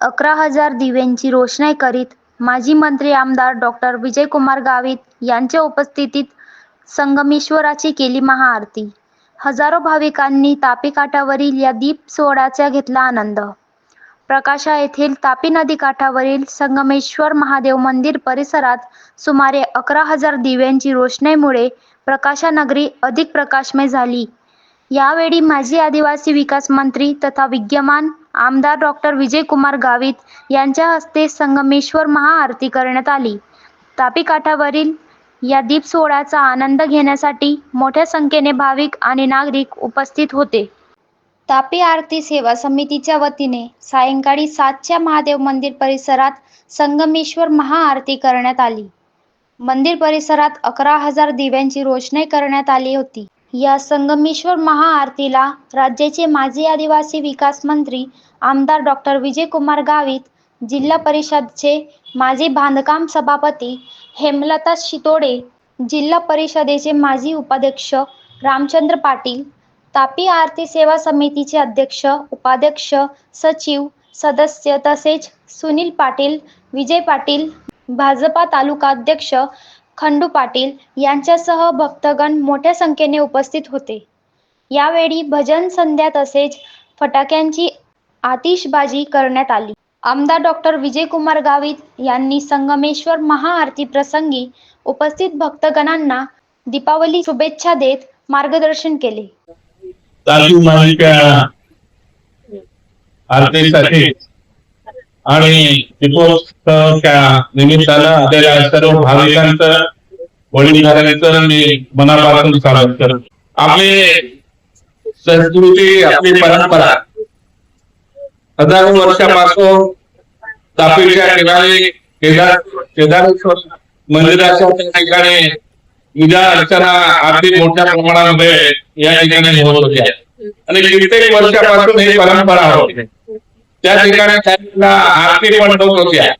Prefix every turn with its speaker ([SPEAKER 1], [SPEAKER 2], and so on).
[SPEAKER 1] अकरा हजार दिव्यांची रोषणाई करीत माजी मंत्री आमदार डॉक्टर विजयकुमार गावित यांच्या उपस्थितीत संगमेश्वराची केली महाआरती. हजारो भाविकांनी तापी काठावरील या दीप सोहळ्याचा घेतला आनंद. प्रकाशा येथील तापी नदी काठावरील संगमेश्वर महादेव मंदिर परिसरात सुमारे अकरा हजार दिव्यांची रोषणाईमुळे प्रकाशा नगरी अधिक प्रकाशमय झाली. यावेळी माजी आदिवासी विकास मंत्री तथा विद्यमान आमदार डॉक्टर विजयकुमार गावित यांच्या हस्ते संगमेश्वर महाआरती करण्यात आली. तापी काठावरील या दीप सोहळ्याचा आनंद घेण्यासाठी मोठ्या संख्येने भाविक आणि नागरिक उपस्थित होते. तापी आरती सेवा समितीच्या वतीने सायंकाळी सातच्या महादेव मंदिर परिसरात संगमेश्वर महाआरती करण्यात आली. मंदिर परिसरात अकरा हजार दिव्यांची रोषणाई करण्यात आली होती. या संगमेश्वर महाआरतीला राज्याचे माजी आदिवासी विकास मंत्री आमदार डॉक्टर विजयकुमार गावित जिल्हा परिषदचे माजी बांधकाम सभापती हेमलता शितोडे जिल्हा परिषदेचे माजी उपाध्यक्ष रामचंद्र पाटील तापी आरती सेवा समितीचे अध्यक्ष उपाध्यक्ष सचिव सदस्य तसेच सुनील पाटील विजय पाटील भाजपा तालुका अध्यक्ष खंडू पाटील यांच्यासह भक्तगण मोठ्या संख्येने उपस्थित होते. यावेळी भजन संध्या तसेच फटाक्यांची आतिषबाजी करण्यात आली. आमदार डॉक्टर विजयकुमार गावित यांनी संगमेश्वर महाआरती प्रसंगी उपस्थित भक्तगणांना दीपावली शुभेच्छा देत मार्गदर्शन केले.
[SPEAKER 2] आरतीसाठी. आणि दीपोत्सवाच्या निमित्तानं आपल्या सर्व भाविकांचं वडीलधाऱ्यांचं मी मनापासून स्वागत करतो. आपली संस्कृती आपली परंपरा हजारो वर्षापासून तापीच्या ठिकाणी केदार केदारेश्वर मंदिराच्या ठिकाणी पूजा अर्चना आरती मोठ्या प्रमाणामध्ये या ठिकाणी होत होत्या. आणि कित्येक वर्षापासून ही परंपरा होती. त्या ठिकाणी काही आरती पण होत होत्या.